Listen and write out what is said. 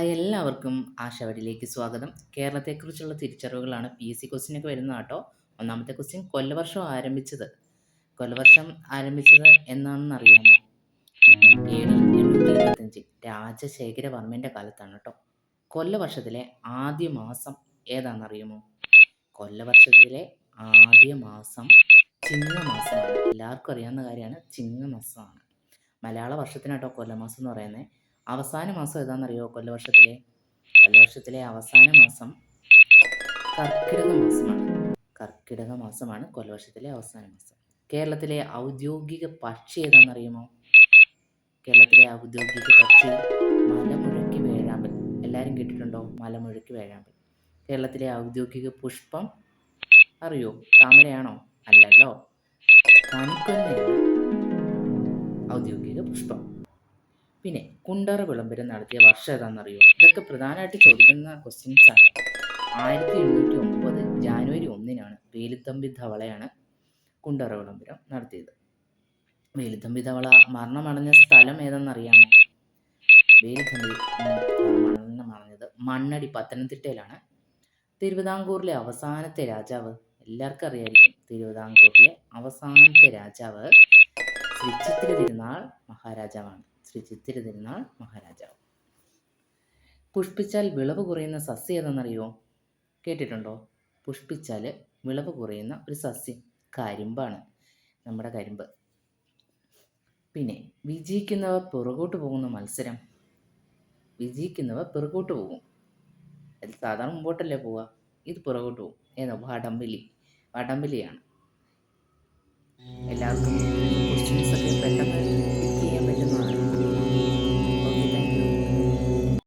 Hi എല്ലാവർക്കും ആശാവടിയിലേക്ക് സ്വാഗതം. കേരളത്തെക്കുറിച്ചുള്ള തിരിച്ചറിവുകളാണ് പി എസ് സി ക്വസ്റ്റ്യനൊക്കെ വരുന്നത് കേട്ടോ. ഒന്നാമത്തെ ക്വസ്റ്റ്യൻ കൊല്ലവർഷം ആരംഭിച്ചത്? കൊല്ലവർഷം ആരംഭിച്ചത് എന്നാണെന്ന് അറിയാമോ? എ ഡി എണ്ണൂറ്റി രാജശേഖരവർമ്മന്റെ കാലത്താണ് കേട്ടോ. കൊല്ലവർഷത്തിലെ ആദ്യ മാസം ഏതാണെന്നറിയുമോ? കൊല്ലവർഷത്തിലെ ആദ്യ മാസം ചിങ്ങമാസമാണ്. എല്ലാവർക്കും അറിയാവുന്ന കാര്യമാണ് ചിങ്ങമാസമാണ്. മലയാള വർഷത്തിനാട്ടോ കൊല്ലമാസം എന്ന് പറയുന്നത്. അവസാന മാസം ഏതാണെന്നറിയോ കൊല്ലവർഷത്തിലെ? കൊല്ലവർഷത്തിലെ അവസാന മാസം കർക്കിടക മാസമാണ്. കർക്കിടക മാസമാണ് കൊല്ലവർഷത്തിലെ അവസാന മാസം. കേരളത്തിലെ ഔദ്യോഗിക പക്ഷി ഏതാണെന്നറിയുമോ? കേരളത്തിലെ ഔദ്യോഗിക പക്ഷി മലമുഴക്കി വേഴാമ്പൽ. എല്ലാവരും കേട്ടിട്ടുണ്ടോ? മലമുഴക്കി വേഴാമ്പൽ. കേരളത്തിലെ ഔദ്യോഗിക പുഷ്പം അറിയോ? താമരയാണോ? അല്ലല്ലോ. കണിക്കൊന്നയാണ് ഔദ്യോഗിക പുഷ്പം. പിന്നെ കുണ്ടറ വിളംബരം നടത്തിയ വർഷം ഏതാണെന്നറിയോ ഇതൊക്കെ പ്രധാനമായിട്ട് ചോദിക്കുന്ന ക്വസ്റ്റ്യൻസ് ആണ്. ആയിരത്തി എണ്ണൂറ്റി ഒമ്പത് ജാനുവരി ഒന്നിനാണ് വേലുത്തമ്പി ധവളയാണ് കുണ്ടറ വിളംബരം നടത്തിയത്. വേലുത്തമ്പി ധവള മരണമടഞ്ഞ സ്ഥലം ഏതെന്നറിയാമോ വേലുത്തമ്പി മരണമടഞ്ഞത് മണ്ണടി പത്തനംതിട്ടയിലാണ്. തിരുവിതാംകൂറിലെ അവസാനത്തെ രാജാവ്. എല്ലാവർക്കും അറിയായിരിക്കും തിരുവിതാംകൂറിലെ അവസാനത്തെ രാജാവ് ശ്രീ ചിത്തിര തിരുനാൾ മഹാരാജാവാണ്. ശ്രീ ചിത്തിര തിരുനാൾ മഹാരാജാവ്. പുഷ്പിച്ചാൽ വിളവ് കുറയുന്ന സസ്യം ഏതെന്നറിയോ കേട്ടിട്ടുണ്ടോ? പുഷ്പിച്ചാൽ വിളവ് കുറയുന്ന ഒരു സസ്യം. കരിമ്പാണ്. നമ്മുടെ കരിമ്പ്. പിന്നെ വിജയിക്കുന്നവർ പുറകോട്ട് പോകുന്ന മത്സരം. വിജയിക്കുന്നവർ പിറകോട്ട് പോകും. അത് സാധാരണ മുമ്പോട്ടല്ലേ പോവുക? ഇത് പുറകോട്ട് പോകും. ഏതാ? വടംവലി. വടംവലിയാണ്.